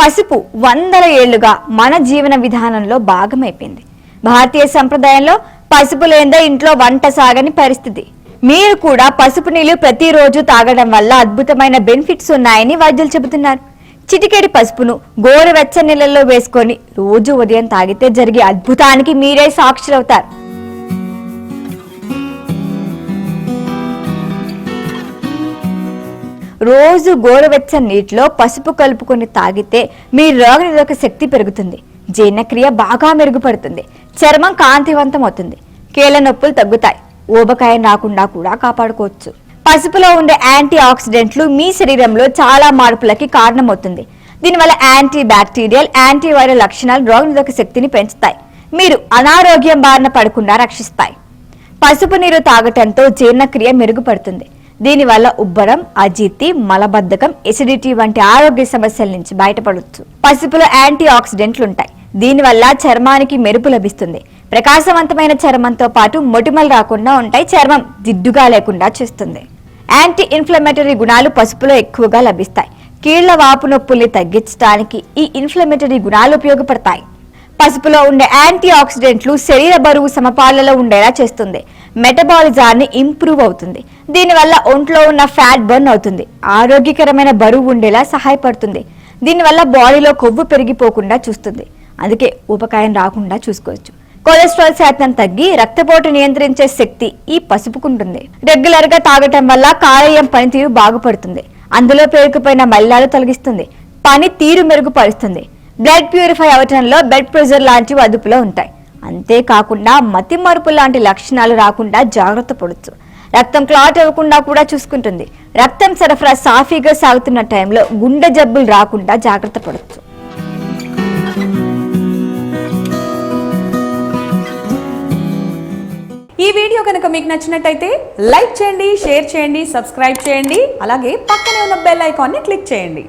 పసుపు వందల ఏళ్ళుగా మన జీవన విధానంలో భాగమైపోయింది. భారతీయ సంప్రదాయంలో పసుపు లేదో ఇంట్లో వంట సాగని పరిస్థితి. మీరు కూడా పసుపు నీళ్ళు ప్రతిరోజు తాగడం వల్ల అద్భుతమైన బెనిఫిట్స్ ఉన్నాయని వైద్యులు చెబుతున్నారు. చిటికెడి పసుపును గోరువెచ్చ నీళ్ళల్లో వేసుకొని రోజు ఉదయం తాగితే జరిగే అద్భుతానికి మీరే సాక్షులవుతారు. రోజు గోరువెచ్చని నీటిలో పసుపు కలుపుకొని తాగితే మీ రోగనిరోధక శక్తి పెరుగుతుంది. జీర్ణక్రియ బాగా మెరుగుపడుతుంది. చర్మం కాంతివంతం అవుతుంది కీళ్ళ నొప్పులు తగ్గుతాయి. ఊబకాయం రాకుండా కూడా కాపాడుకోవచ్చు. పసుపులో ఉండే యాంటీ ఆక్సిడెంట్లు మీ శరీరంలో చాలా మార్పులకి కారణమవుతుంది. దీనివల్ల యాంటీ బ్యాక్టీరియల్ యాంటీవైరల్ లక్షణాలు రోగనిరోధక శక్తిని పెంచుతాయి. మీరు అనారోగ్యం బారిన పడకుండా రక్షిస్తాయి. పసుపు నీరు తాగటంతో జీర్ణక్రియ మెరుగుపడుతుంది. దీనివల్ల ఉబ్బరం అజీర్తి మలబద్ధకం ఎసిడిటీ వంటి ఆరోగ్య సమస్యల నుంచి బయటపడవచ్చు పసుపులో యాంటీ ఆక్సిడెంట్లు ఉంటాయి దీనివల్ల చర్మానికి మెరుపు లభిస్తుంది. ప్రకాశవంతమైన చర్మంతో పాటు మొటిమలు రాకుండా ఉంటాయి. చర్మం జిడ్డుగా లేకుండా చేస్తుంది. యాంటీ ఇన్ఫ్లమేటరీ గుణాలు పసుపులో ఎక్కువగా లభిస్తాయి. కీళ్ళ వాపు నొప్పుల్ని తగ్గించడానికి ఈ ఇన్ఫ్లమేటరీ గుణాలు ఉపయోగపడతాయి. పసుపులో ఉండే యాంటీ ఆక్సిడెంట్లు శరీర బరువు సమపాలలో ఉండేలా చేస్తుంది. మెటబాలిజాన్ని ఇంప్రూవ్ అవుతుంది. దీనివల్ల ఒంట్లో ఉన్న ఫ్యాట్ బర్న్ అవుతుంది. ఆరోగ్యకరమైన బరువు ఉండేలా సహాయపడుతుంది. దీనివల్ల బాడీలో కొవ్వు పెరిగిపోకుండా చూస్తుంది. అందుకే ఉపకాయం రాకుండా చూసుకోవచ్చు. కొలెస్ట్రాల్ శాతం తగ్గి రక్తపోటు నియంత్రించే శక్తి ఈ పసుపుకుంటుంది. రెగ్యులర్గా తాగటం వల్ల కాలేయం పనితీరు బాగుపడుతుంది. అందులో పేరుకుపోయిన మల్లాలు తొలగిస్తుంది. పని తీరు మెరుగుపరుస్తుంది. బ్లడ్ ప్యూరిఫై అవటంలో బ్లడ్ ప్రెషర్ లాంటివి అదుపులో ఉంటాయి. అంతేకాకుండా మతి మరుపు లాంటి లక్షణాలు రాకుండా జాగ్రత్త పడవచ్చు రక్తం క్లాట్ అవ్వకుండా కూడా చూసుకుంటుంది. రక్తం సరఫరా సాఫీగా సాగుతున్న టైంలో గుండె జబ్బులు రాకుండా జాగ్రత్త పడవచ్చు ఈ వీడియో కనుక మీకు నచ్చినట్టయితే లైక్ చేయండి షేర్ చేయండి సబ్స్క్రైబ్ చేయండి. అలాగే పక్కనే ఉన్న బెల్ ఐకాన్ని క్లిక్ చేయండి.